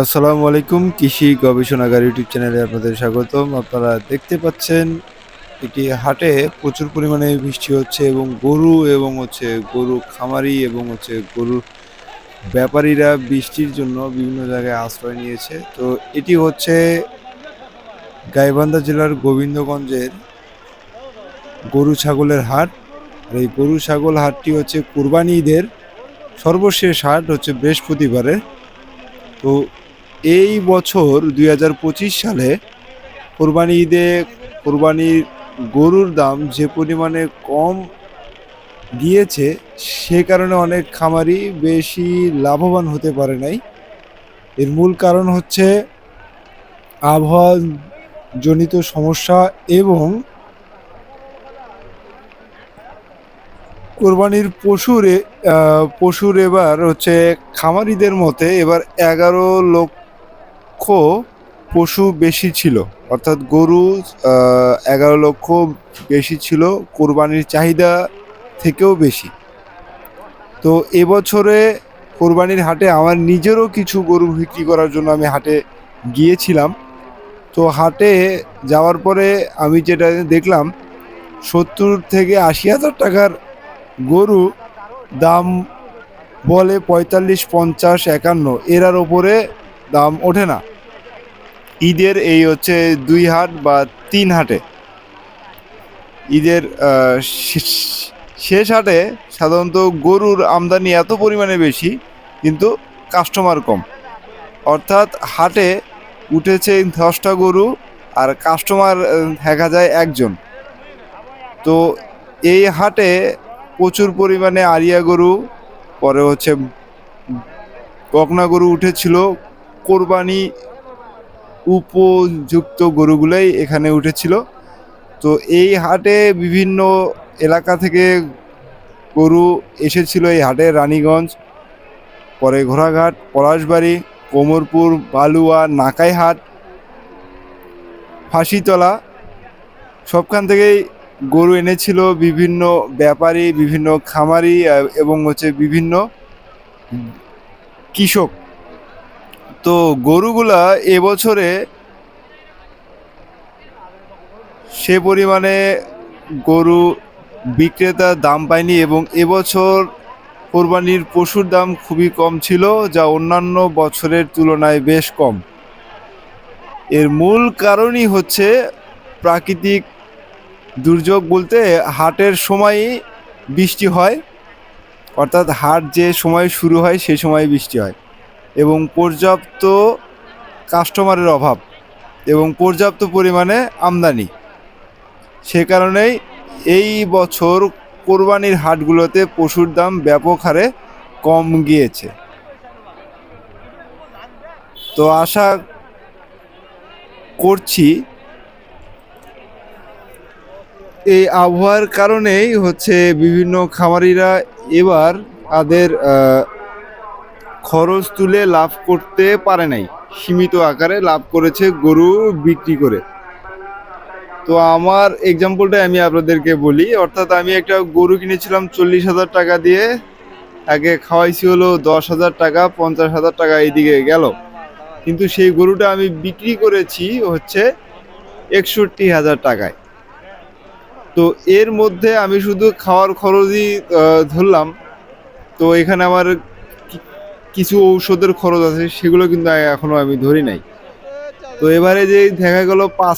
আসসালামু আলাইকুম, কৃষি গবেষণাগার ইউটিউব চ্যানেলে আপনাদের স্বাগতম। আপনারা দেখতে পাচ্ছেন, এটি হাটে প্রচুর পরিমাণে বৃষ্টি হচ্ছে এবং গরু এবং হচ্ছে গরু খামারি এবং হচ্ছে গরু ব্যাপারীরা বৃষ্টির জন্য বিভিন্ন জায়গায় আশ্রয় নিয়েছে। তো এটি হচ্ছে গাইবান্ধা জেলার গোবিন্দগঞ্জের গরু ছাগলের হাট। আর এই গরু ছাগল হাটটি হচ্ছে কুরবানি ঈদের সর্বশেষ হাট হচ্ছে বৃহস্পতিবারের তো এই বছর দু হাজার পঁচিশ সালে কোরবানি ঈদে কোরবানির গরুর দাম যে পরিমাণে কম গিয়েছে, সে কারণে অনেক খামারি বেশি লাভবান হতে পারে নাই। এর মূল কারণ হচ্ছে আবহাওয়া জনিত সমস্যা এবং কোরবানির পশুর পশুর এবার হচ্ছে খামারিদের মতে এবার এগারো লক্ষ পশু বেশি ছিল। অর্থাৎ গরু এগারো লক্ষ বেশি ছিল। কোরবানির চাহিদা থেকেও বেশি। তো এবছরে কোরবানির হাটে আমার নিজেরও কিছু গরু বিক্রি করার জন্য আমি হাটে গিয়েছিলাম। তো হাটে যাওয়ার পরে আমি যেটা দেখলাম, সত্তর থেকে আশি হাজার টাকার গরু দাম বলে পঁয়তাল্লিশ, পঞ্চাশ, একান্ন, এরার ওপরে দাম ওঠে না। ঈদের এই হচ্ছে দুই হাট বা তিন হাটে। ঈদের শেষ- হাটে সাধারণত গরুর আমদানি এত পরিমাণে বেশি, কিন্তু কাস্টমার কম। অর্থাৎ হাটে উঠেছে দশটা গরু আর কাস্টমার দেখা যায় একজন। তো এই হাটে প্রচুর পরিমাণে আরিয়া গরু, পরে হচ্ছে বকনা গরু উঠেছিল, কোরবানি উপযুক্ত গরুগুলোই এখানে উঠেছিল। তো এই হাটে বিভিন্ন এলাকা থেকে গরু এসেছিল এই হাটে, রানীগঞ্জ, পরে ঘোড়াঘাট, পলাশবাড়ি, কোমরপুর, বালুয়া, নাকাইহাট, ফাঁসিতলা, সবখান থেকেই গরু এনেছিল বিভিন্ন ব্যাপারী, বিভিন্ন খামারি এবং হচ্ছে বিভিন্ন কৃষক। তো গরুগুলা এবছরে সে পরিমাণে গরু বিক্রেতা দাম পায়নি এবং এবছর কোরবানির পশুর দাম খুবই কম ছিল, যা অন্যান্য বছরের তুলনায় বেশ কম। এর মূল কারণই হচ্ছে প্রাকৃতিক দুর্যোগ বলতে হাটের সময়ই বৃষ্টি হয়, অর্থাৎ হাট যে সময় শুরু হয় সেই সময় বৃষ্টি হয়। এবং পর্যাপ্ত কাস্টমারের অভাব এবং পর্যাপ্ত পরিমাণে আমদানি। সে কারণেই এই বছর কোরবানির হাটগুলোতে পশুর দাম ব্যাপক হারে কম গিয়েছে। তো আশা করছি এই আবহাওয়ার কারণেই হচ্ছে বিভিন্ন খামারিরা এবার তাদের খরচ তুলে লাভ করতে পারে নাই। সীমিত আকারে লাভ করেছে গরু বিক্রি করে। তো আমার এক্সাম্পলটা আমি আপনাদেরকে বলি, অর্থাৎ আমি একটা গরু কিনেছিলাম চল্লিশ হাজার টাকা দিয়ে, তাকে খাওয়াইছি হলো দশ হাজার টাকা, পঞ্চাশ হাজার টাকা এইদিকে গেল। কিন্তু সেই গরুটা আমি বিক্রি করেছি হচ্ছে একষট্টি হাজার টাকায়। তো এর মধ্যে আমি শুধু খাওয়ার খরচই ধরলাম। তো এখানে আমার কিছু ঔষধের খরচ আছে, সেগুলো কিন্তু এখনও আমি ধরি নাই। তো এবারে যে দেখা গেল পাঁচ